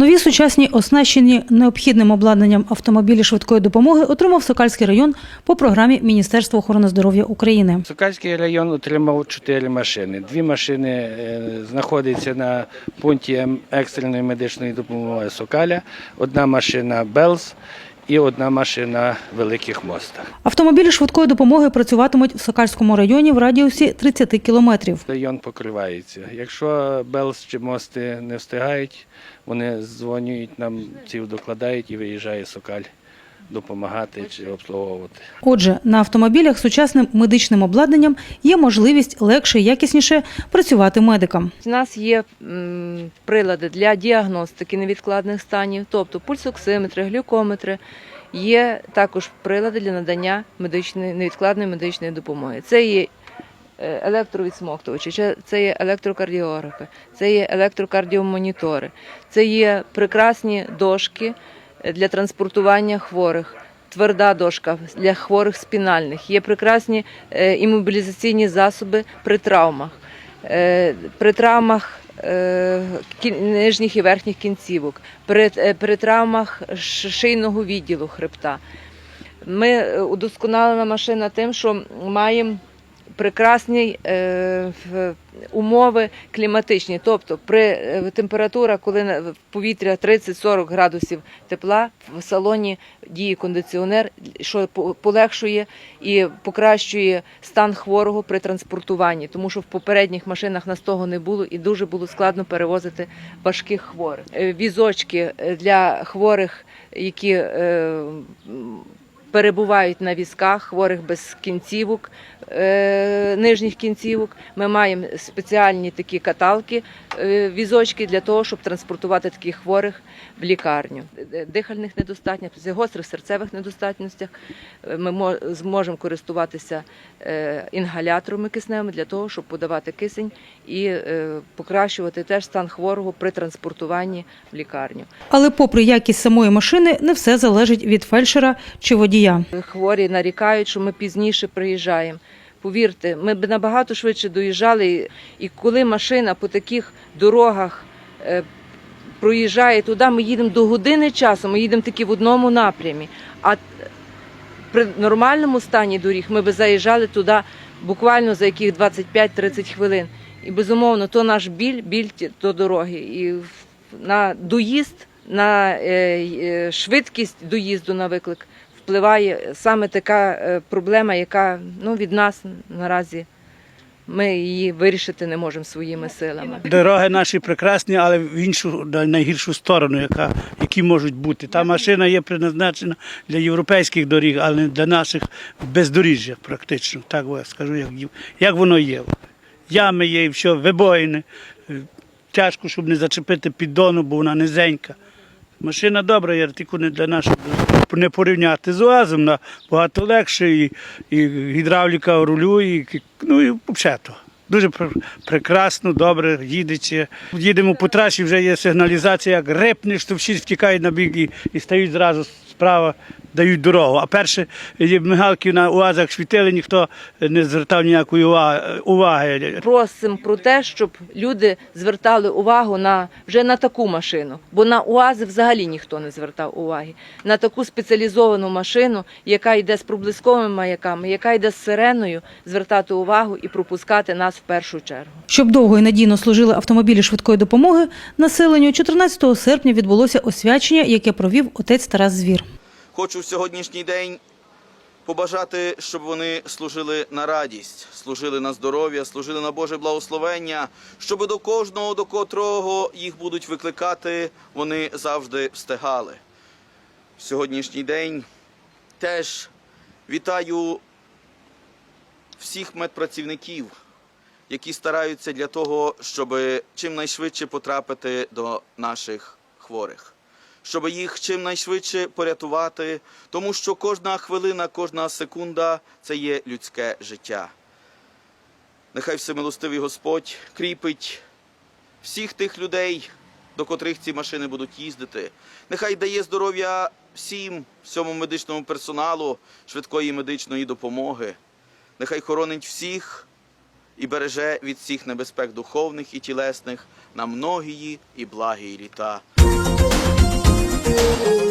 Нові сучасні оснащені необхідним обладнанням автомобілі швидкої допомоги отримав Сокальський район по програмі Міністерства охорони здоров'я України. Сокальський район отримав чотири машини. Дві машини е, знаходяться на пункті ем- екстреної медичної допомоги Сокаля, одна машина Белз і одна машина Великих Мостах. Автомобілі швидкої допомоги працюватимуть в Сокальському районі в радіусі 30 кілометрів. Район покривається. Якщо Белс чи мости не встигають, вони дзвонюють нам, ці докладають і виїжджає Сокаль допомагати чи обслуговувати. Отже, на автомобілях з сучасним медичним обладнанням є можливість легше і якісніше працювати медикам. У нас є м, прилади для діагностики невідкладних станів, тобто пульсоксиметри, глюкометри. Є також прилади для надання медичної невідкладної медичної допомоги. Це є е, електровідсмоктувачі, це- є електрокардіографи, це є електрокардіомонітори, це є прекрасні дошки для транспортування хворих. Тверда дошка для хворих спінальних, є прекрасні е, імобілізаційні засоби при травмах. Е, при травмах е, нижніх і верхніх кінцівок, при, при травмах шийного відділу хребта. Ми удосконалена машина тим, що маємо прекрасні е, умови кліматичні. Тобто при е, температура, коли повітря 30-40 градусів тепла, в салоні діє кондиціонер, що по- полегшує і покращує стан хворого при транспортуванні, тому що в попередніх машинах нас того не було і дуже було складно перевозити важких хворих. Е, Візочки для хворих, які перебувають на візках, хворих без кінцівок, е, нижніх кінцівок. Ми маємо спеціальні такі каталки, е, візочки для того, щоб транспортувати таких хворих в лікарню. Дихальних недостатніх, гострих серцевих недостатностях ми зможемо користуватися е, інгаляторами кисневими для того, щоб подавати кисень і покращувати теж стан хворого при транспортуванні в лікарню. Але попри якість самої машини, не все залежить від фельдшера чи водія. Хворі нарікають, що ми пізніше приїжджаємо. Повірте, ми б набагато швидше доїжджали. І- коли машина по таких дорогах е, проїжджає туди, ми їдемо до години часу, ми їдемо тільки в одному напрямі. А при нормальному стані доріг ми б заїжджали туди буквально за яких 25-30 хвилин. І безумовно, то наш біль, біль до дороги. І на доїзд, на е, е, швидкість доїзду на виклик впливає саме така е, проблема, яка ну, від нас наразі ми її вирішити не можемо своїми силами. Дороги наші прекрасні, але в іншу найгіршу сторону, яка, які можуть бути. Та машина є призначена для європейських доріг, але не для наших бездоріжжя практично. Так я скажу, як, як воно є. Ями є і все, вибоїни. Е, Тяжко, щоб не зачепити піддону, бо вона низенька. Машина добра, тільки не для наших не порівняти з УАЗом, вона багато легше, і, і гідравліка рулю, і, ну і взагалі. то. Дуже пр- прекрасно, добре, їдеться. Їдемо по трасі, вже є сигналізація, як репнеш, то всі втікають на бік і, і стають зразу справа, дають дорогу. А перше мигалки на УАЗах світили, ніхто не звертав ніякої ува- уваги. Просимо про те, щоб люди звертали увагу на вже на таку машину, бо на УАЗи взагалі ніхто не звертав уваги. На таку спеціалізовану машину, яка йде з проблисковими маяками, яка йде з сиреною, звертати увагу і пропускати нас в першу чергу. Щоб довго і надійно служили автомобілі швидкої допомоги, населенню 14 серпня відбулося освячення, яке провів отець Тарас Звір. Хочу в сьогоднішній день побажати, щоб вони служили на радість, служили на здоров'я, служили на Боже благословення, щоб до кожного, до котрого їх будуть викликати, вони завжди встигали. В сьогоднішній день теж вітаю всіх медпрацівників, які стараються для того, щоб чимнайшвидше потрапити до наших хворих щоб їх чимнайшвидше порятувати, тому що кожна хвилина, кожна секунда це є людське життя. Нехай всемилостивий Господь кріпить всіх тих людей, до котрих ці машини будуть їздити. Нехай дає здоров'я всім, всьому медичному персоналу, швидкої медичної допомоги. Нехай хоронить всіх і береже від всіх небезпек духовних і тілесних на многії і благії літа. Müzik